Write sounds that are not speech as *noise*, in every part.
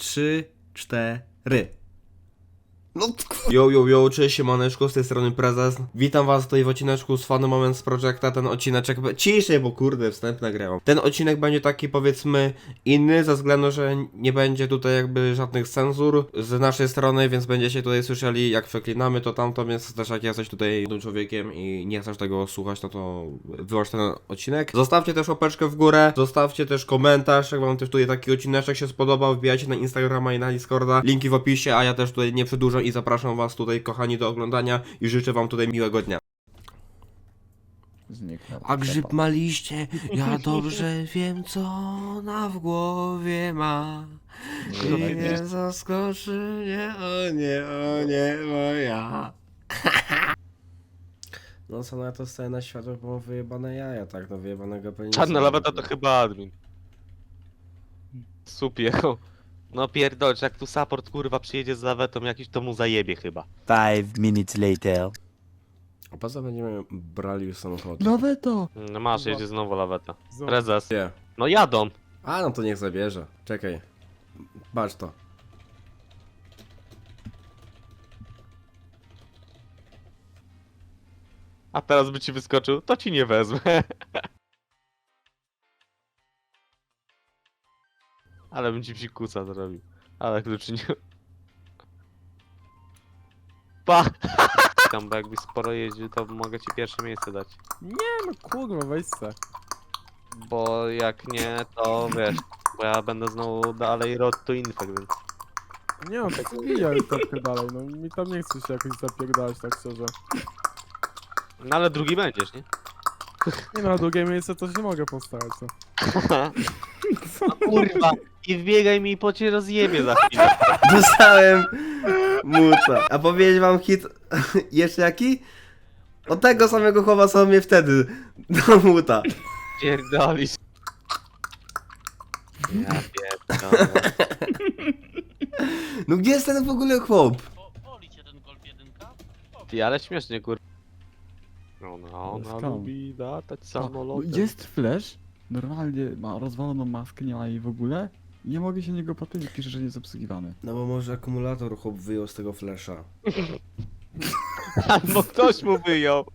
trzy, cztery. No Yo, yo, yo, cześć, siemaneczko, z tej strony Prezes. Witam was tutaj w odcineczku z Fany Moment z Projecta. Ten odcineczek... be- Ciszej, bo kurde, wstęp nagrałem. Ten odcinek będzie taki, powiedzmy, inny, ze względu, że nie będzie tutaj jakby żadnych cenzur z naszej strony, więc będziecie tutaj słyszeli, jak przeklinamy to tamto, więc też jak jesteś tutaj jednym człowiekiem i nie chcesz tego słuchać, no to wyłącz ten odcinek. Zostawcie też łapeczkę w górę, zostawcie też komentarz, jak wam też tutaj taki odcineczek się spodobał, wbijajcie na Instagrama i na Discorda, linki w opisie, a ja też tutaj nie przedłużę i zapraszam was tutaj, kochani, do oglądania i życzę wam tutaj miłego dnia. Zniknął. A grzyb ma liście, ja dobrze wiem co ona w głowie ma. I nie zaskoczy mnie, o nie, o nie, moja. No co na to scena światła, bo mam wyjebane jaja, tak, no wyjebanego penisa. Czarna laweta to chyba admin. Supiego. No pierdolcz, jak tu support kurwa przyjedzie z lawetą jakiś, to mu zajebie chyba. Five minutes later. A po co będziemy brali już samochód? Nowe to! No masz, jedzie znowu laweta. Prezes. Nie. No jadą. A, no to niech zabierze. Czekaj. Patrz to. A teraz by ci wyskoczył, to ci nie wezmę. *laughs* Ale bym ci psikusa zrobił. Ale kluczy nie... Pa! Tam, bo jakbyś sporo jeździł, to mogę ci pierwsze miejsce dać. Nie no kurwa, weź se. Bo jak nie, to wiesz, bo ja będę znowu dalej road to infect, więc... Nie no, tak zbijaj trochę dalej, no mi tam nie chce się jakoś zapierdalać tak szczerze. No ale drugi będziesz, nie? Nie no, na drugie miejsce to się mogę postarać, no. *laughs* No kurwa! I wbiegaj mi po cię rozjebie za chwilę. *laughs* Dostałem muta. A powiedzieć wam hit *laughs* jeszcze jaki? Od tego samego chłopa co mnie wtedy do muta. Pierdolisz. Ja pierdolę. No gdzie jest ten w ogóle chłop? Ty, ale śmiesznie kur... No, no, ona Skąd? lubi latać samolotem. jest flash. Normalnie ma rozwaloną maskę, nie ma jej w ogóle. I Nie mogę się niego patrzeć, pisze, że nie jest obsługiwany. No bo może akumulator chłop wyjął z tego flesza. Albo *laughs* ktoś mu wyjął. *laughs*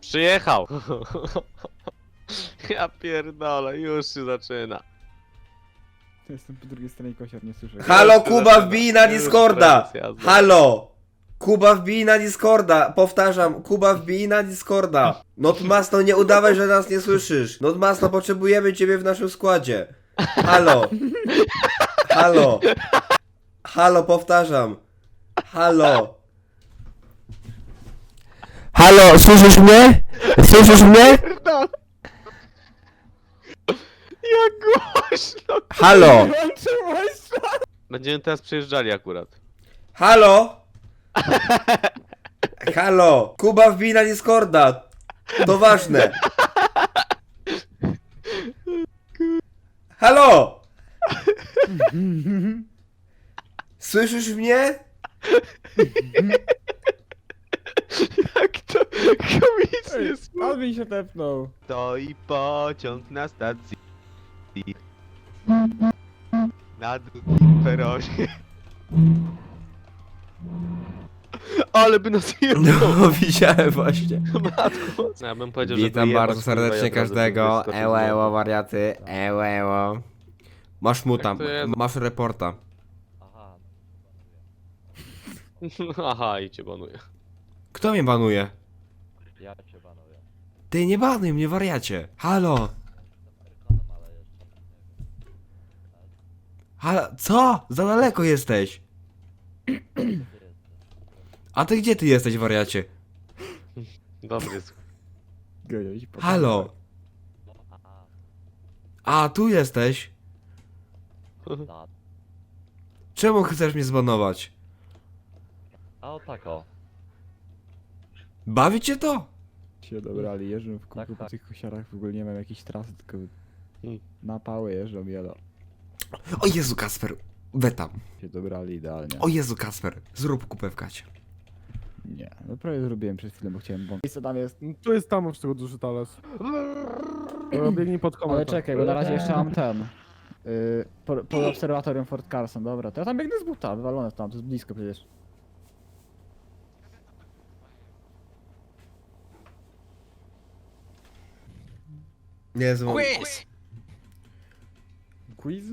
Przyjechał. *laughs* Ja pierdolę, już się zaczyna. Jestem po drugiej stronie kosiar, nie słyszę. Halo Kuba wbij na Discorda! Halo! Kuba wbij na Discorda! Powtarzam, Kuba wbij na Discorda! Notmasno nie udawaj, że nas nie słyszysz! Notmasno potrzebujemy ciebie w naszym składzie! Halo! Halo! Halo, powtarzam! Halo! Halo, słyszysz mnie? Słyszysz mnie? Jak głośno! Halo! Będziemy teraz przyjeżdżali akurat. Halo! *laughs* Halo! Kuba wbij na Discorda! To ważne! Halo! Słyszysz mnie? Jak to komicznie Ej, Alvin się tepnął. Stoi pociąg na stacji. Na drugim peronie. Ale by nas jebnął. No, *laughs* widziałem właśnie. Matko. No, ja bym powiedział, że Witam wyjebać, bardzo kurwa, i serdecznie od razu każdego. wyskoczyć Eło, eło, znowu. wariaty. Eło, eło. Masz muta, Jak to jest? masz reporta. *laughs* Aha, i cię banuję. Kto mnie banuje? Ja cię banuję. Ty nie banuj mnie, wariacie. Halo! Halo, co? Za daleko jesteś. A ty gdzie ty jesteś, wariacie? Dobry jest. Halo! A, tu jesteś. Czemu chcesz mnie zbanować? A o tak o. Bawi cię to? Się dobrali, jeżdżą w kółko Tak, po tak. tych kosiarach, w ogóle nie mam jakiejś trasy, tylko Hmm. na pały jeżdżą jelo. O Jezu, Kasper. Wetam. Się dobrali idealnie. O Jezu, Kasper. Zrób kupę w gacie. Nie, no prawie zrobiłem przed chwilą, bo chciałem bąk. Co tam jest? Tu jest tam już tego duży talerz. Dobra, Biegnij pod komentarz. Ale czekaj, bo na razie jeszcze mam ten. Yy, po, po obserwatorium Fort Carson, dobra. To ja tam biegnę z buta, wywalone tam, to jest blisko przecież. Nie znam. Quiz! Quiz?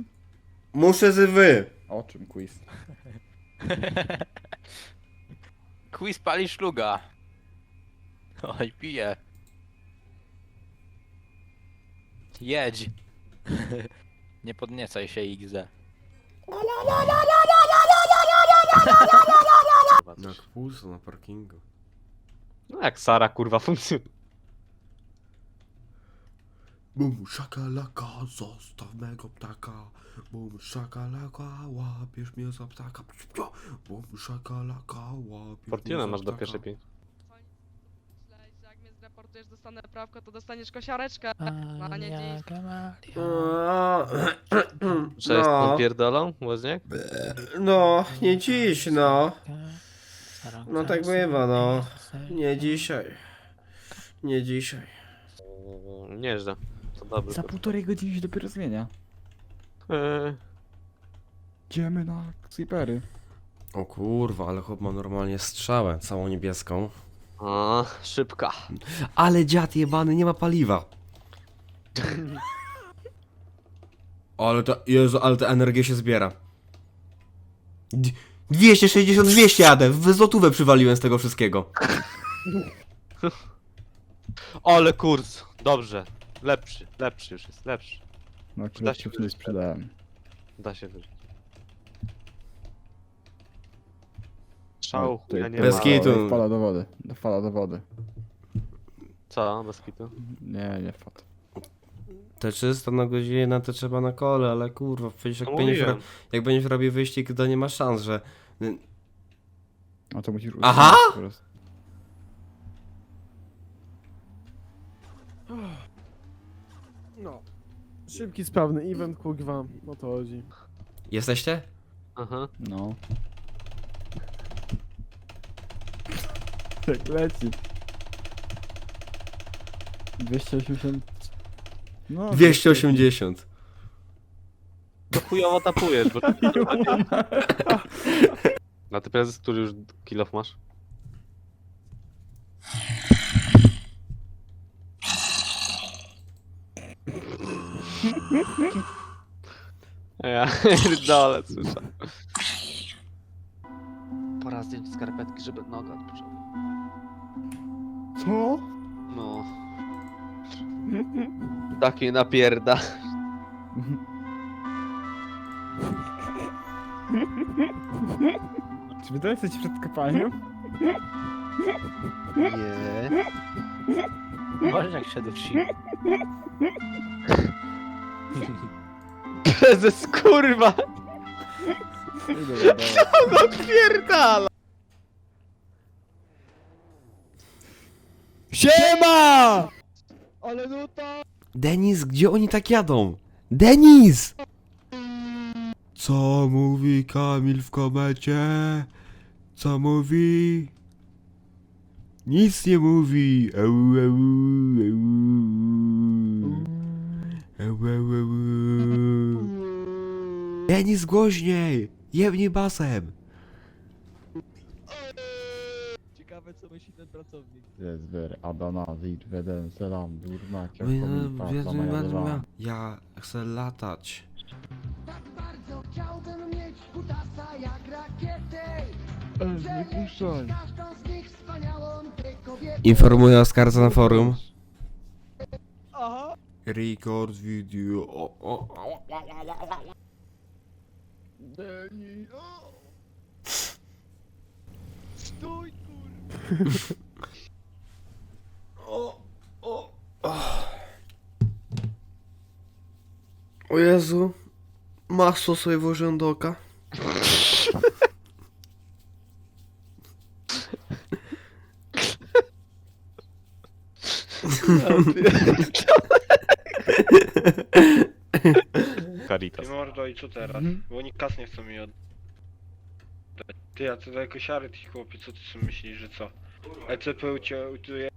Muszę z wy. O czym quiz? *laughs* Quiz pali szluga. Oj, pije. Jedź. *laughs* Nie podniecaj się, XD. Na pusto na parkingu. No jak Sara kurwa funkcjonuje. Bum szakalaka, zostaw mego ptaka. Bum szakalaka, łapiesz mnie za ptaka. Bum szakalaka, łapiesz Fortuna mnie za masz do ptaka. pierwszej pięć. Że jak mnie zreportujesz, dostanę prawko, to dostaniesz kosiareczkę. A nie dziś. Cześć, No. no. pierdolą, Łozniak? No, nie dziś, no. No tak bywa, no. Nie dzisiaj. Nie dzisiaj. Eee, Nieźle. To dobry. Za półtorej godziny się dopiero zmienia. Eee, Idziemy na sweepery. O kurwa, ale chłop ma normalnie strzałę, całą niebieską. A, szybka. Ale dziad jebany, nie ma paliwa. *laughs* Ale to, Jezu, ale ta energia się zbiera. D- 260, 200 jadę, w złotówę przywaliłem z tego wszystkiego. *laughs* Ale kurs. Dobrze. Lepszy, lepszy już jest, lepszy. No, Da które się wyżyć. sprzedałem. Da się wyżyć. Szału, tutaj ja nie Bez ma. kitu. Wpada do wody. Wpada do wody. Co, bez kitu? Nie, nie wpadł. Te 300 na godzinę to trzeba na kole, ale kurwa, przecież jak No będziesz, mówiłem. ro- jak będziesz robił wyścig, to nie ma szans, że... A to musisz Aha! usunąć po prostu. No. Szybki, sprawny event, kurwa. O to chodzi. Jesteście? Aha. No. Tak leci. 280. No, 280. To chujowo tapujesz, bo... *laughs* A ty prezes, który już kilof masz? Ja *laughs* dole słyszę. Pora zdjąć skarpetki, żeby noga odpoczęła. Co? No. Takie napierda. Czy wy to jesteście przed kopalnią? Nie. Może jak się do wsi. *laughs* *laughs* Prezes, kurwa! Dołu. Odpierdala! Siema! Denis, gdzie oni tak jadą? Denis! Co mówi Kamil w komecie? Co mówi? Nic nie mówi. Au, au. Au, Denis głośniej! Jebnij basem! Ciekawe co myśli ten pracownik. Zezwer, Adana, Zid, Weden, Selam, Durna, Ja chcę latać. Tak bardzo chciałbym mieć kutasa jak rakietę Nie puszczaj. Każdą z nich wspaniałą tę kobietę Informuję Oskarca na forum. Record video. O, o, o. O, o, o. O Jezu. Masło sobie włożyłem do oka. *laughs* i co teraz? Mhm. Bo oni kas nie chcą mi od... Ty, a co do kosiary, ty chłopie, co ty sobie myślisz, że co? ECP cię utuje...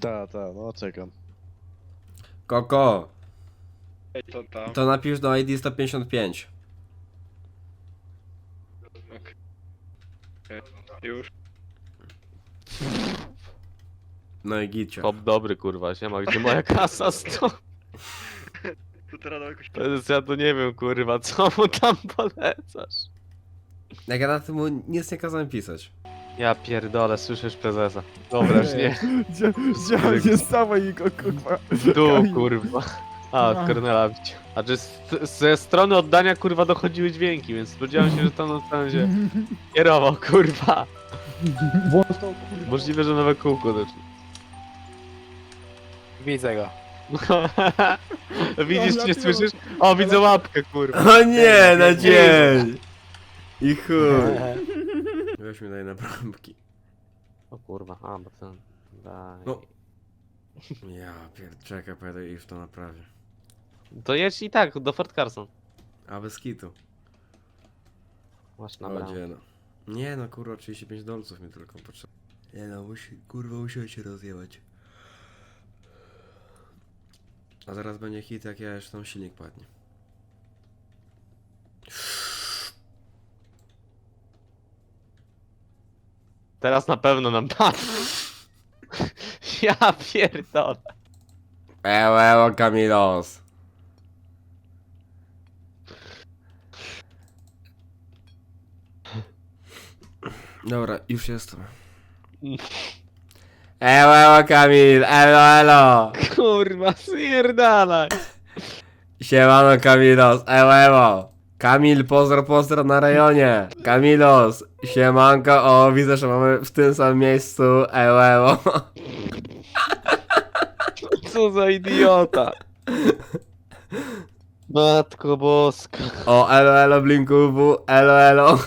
Ta, ta, no czekam. Koko, to tam. to napisz do ID 155. Już. No i gicie. Hop dobry kurwa, siema, gdzie moja *laughs* kasa sto? *laughs* Teraz do jakoś... Prezes, ja to nie wiem kurwa, co *laughs* mu tam polecasz? Jak ja na tym mu nic nie kazałem pisać. Ja pierdolę, słyszysz prezesa. Dobra, już nie. *laughs* Gdzie, gdzie się stało i go kurwa... Tu kurwa. A, od Kornela widział. A czy z, ze strony oddania kurwa dochodziły dźwięki, więc spodziewałem się, że tam na będzie kierował kurwa. Możliwe, że nowe kółko też. Widzę go. *laughs* Widzisz, nie słyszysz? O, widzę łapkę kurwa. O nie, na dzień! I chuj. *laughs* Weź mi daj na próbki. O kurwa, a bo ten. Daj. No. Ja pier... czekaj, pojadę i w to naprawię. To jedź i tak, do Fort Carson. A bez kitu. Masz na O, bramę. no. Nie no, kurwa, 35 dolców mi tylko potrzeba. Nie no, musi, kurwa, musiał się rozjebać. A zaraz będzie hit, jak ja jeszcze tam silnik padnie. Teraz na pewno nam da. *laughs* Ja pierdolę. Eło, Kamilos. Dobra, już jestem. *laughs* Eło, Kamil, elo, elo. Kurwa, spierdalaj. Siemano, Kamilos, eło. Kamil, pozdro, pozdro na rejonie. Kamilos, siemanko, o, widzę, że mamy w tym samym miejscu, eło. *laughs* Co za idiota. Matko boska. O, elo, elo, Blinkuwu, elo, elo.